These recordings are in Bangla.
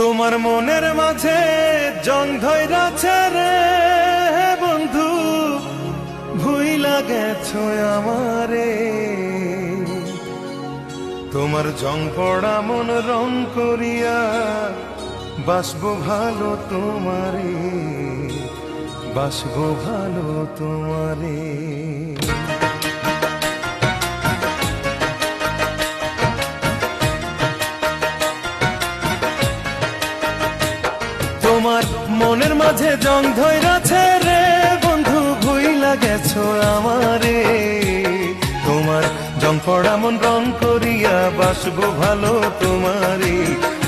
তোমার মনের মাঝে জং ধৈরাছে রে বন্ধু ভুইলা গেছো আমারে। তোমার জং পড়া মন রং করিয়া বাসবো ভালো তোমারে, বাসবো ভালো তোমারে। তোমার মনের মাঝে জং ধৈরাছে রে, বন্ধু ভুইলা গেছো আমারে। তোমার জং পড়া মন রং করিয়া বাসবো ভালো তোমারে,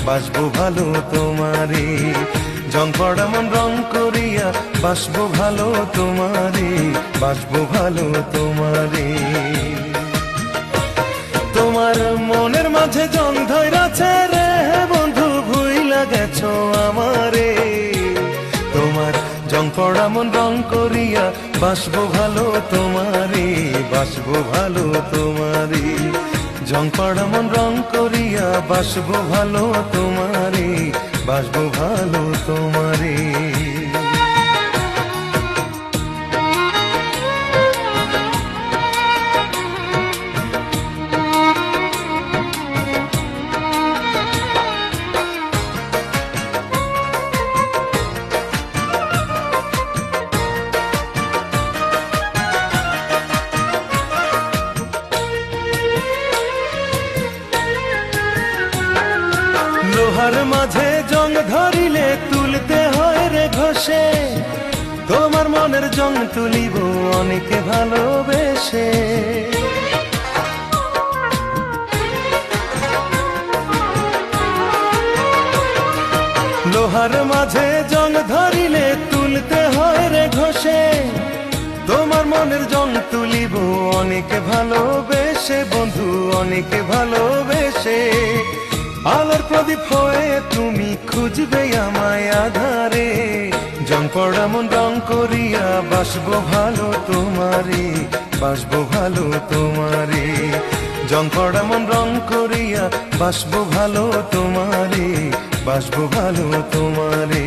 বাসবো ভালো তোমারে। জং পড়া মন রং করিয়া বাসবো ভালো তোমারে, বাসবো ভালো তোমারে। তোমার মনের মাঝে জং ধৈরাছে রে, বন্ধু ভুইলা গেছো আমারে। পড়া মন রং করিয়া, বাসবো ভালো তোমারে, বাসবো ভালো তোমারে। জং পড়া মন রং করিয়া, বাসবো ভালো তোমারে, বাসবো ভালো লোহার মাঝে জং ধরিলে তুলতে হয় রে ঘষে। তোমার মনের জং তুলিব অনেকে ভালোবেসে। লোহার মাঝে জং ধরিলে তুলতে হয় রে ঘষে। তোমার মনের জং তুলিব অনেকে ভালোবেসে। বন্ধু, অনেকে ভালোবেসে। আলোর প্রদীপ হয়ে তুমি খুঁজবে আমায় আধারে। জং পড়া মন রং করিয়া বাসবো ভালো তোমারে, বাসবো ভালো তোমারে। জং পড়া মন রং করিয়া বাসবো ভালো তোমারে, বাসবো ভালো তোমারে।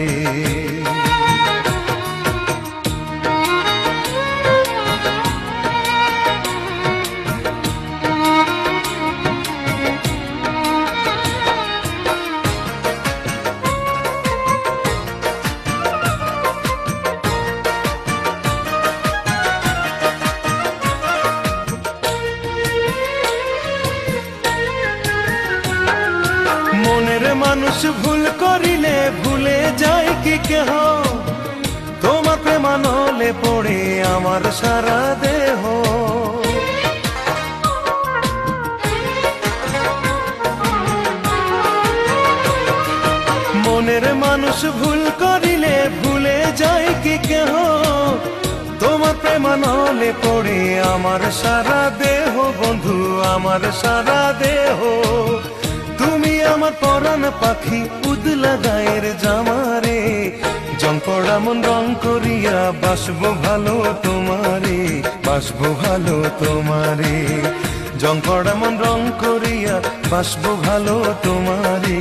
মানুষ ভুল করিলে ভুলে যায় কি কেহ? তোমার প্রেমানলে পড়ে আমার সারা দেহ। মনের মানুষ ভুল করিলে ভুলে যায় কি কেহ? তোমার প্রেমানলে পড়ে আমার সারা দেহ। বন্ধু, আমার সারা দেহ। আমার পরাণ পাখি উদলা গায়ের জামারে। জং পড়া মন রং করিয়া বাসবো ভালো তোমারে, বাসবো ভালো তোমারে। জং পড়া মন রং করিয়া বাসবো ভালো তোমারে,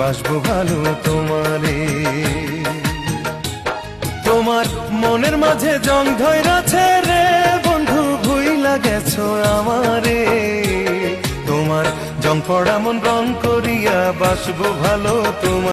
বাসবো ভালো তোমারে। তোমার মনের মাঝে জং ধৈরাছে রে, বন্ধু ভুইলা গেছো আমারে। তোমার জং পড়া মন রং করিয়া বাসবো ভালো তোমার